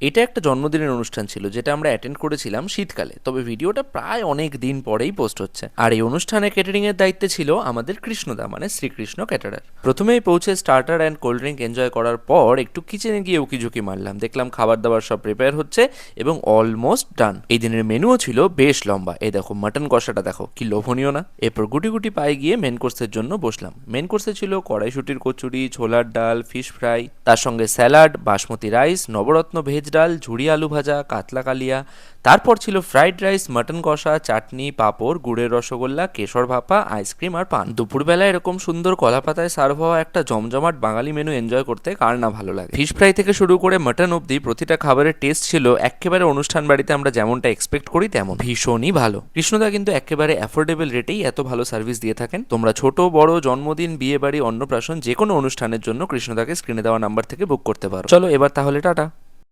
এটা একটা জন্মদিনের অনুষ্ঠান ছিল, যেটা আমরা অ্যাটেন্ড করেছিলাম শীতকালে। তবে ভিডিওটা প্রায় অনেক দিন পরেই পোস্ট হচ্ছে। আর এই অনুষ্ঠানে ক্যাটারিং এর দায়িত্বে ছিল আমাদের কৃষ্ণদা মানে শ্রীকৃষ্ণ ক্যাটারার প্রথমেই পৌঁছে starter and cold drink enjoy করার পর একটু কিচেনে গিয়ে উকিঝুঁকি মারলাম। দেখলাম খাবার দাবার সব প্রিপেয়ার হচ্ছে এবং অলমোস্ট ডান এই দিনের মেনুও ছিল বেশ লম্বা। এই দেখো মাটন কষাটা দেখো, কি লোভনীয় না? এরপর গুটি গুটি পায়ে গিয়ে মেন কোর্সের জন্য বসলাম। মেন কোর্সে ছিল কড়াইশুটির কচুরি, ছোলার ডাল ফিশ ফ্রাই তার সঙ্গে salad basmati rice navratan veg ডাল ঝুড়ি আলু ভাজা, কাতলা কালিয়া। তারপর ছিল ফ্রাইড রাইস, মাটন কষা, চাটনি, পাঁপড়, গুড়ের রসগোল্লা, কেশর ভাপা, আইসক্রিম আর পান। দুপুরবেলা এরকম সুন্দর কলা পাতায় সার্ভ হওয়া একটা জমজমাট বাঙালি মেনু এনজয় করতে কার না ভালো লাগে? ফিশ ফ্রাই থেকে শুরু করে মাটন অবধি প্রতিটা খাবারের টেস্ট ছিল একেবারে অনুষ্ঠান বাড়িতে আমরা যেমনটা এক্সপেক্ট করি তেমন। ভীষণই ভালো। কৃষ্ণদা কিন্তু একেবারে অ্যাফোর্ডেবল রেটেই এত ভালো সার্ভিস দিয়ে থাকেন। তোমরা ছোট, বড়, জন্মদিন বিয়ে বাড়ি অন্নপ্রাশন যে কোনো অনুষ্ঠানের জন্য কৃষ্ণদাকে স্ক্রিনে দেওয়া নাম্বার থেকে বুক করতে পারো। চলো এবার তাহলে টাটা।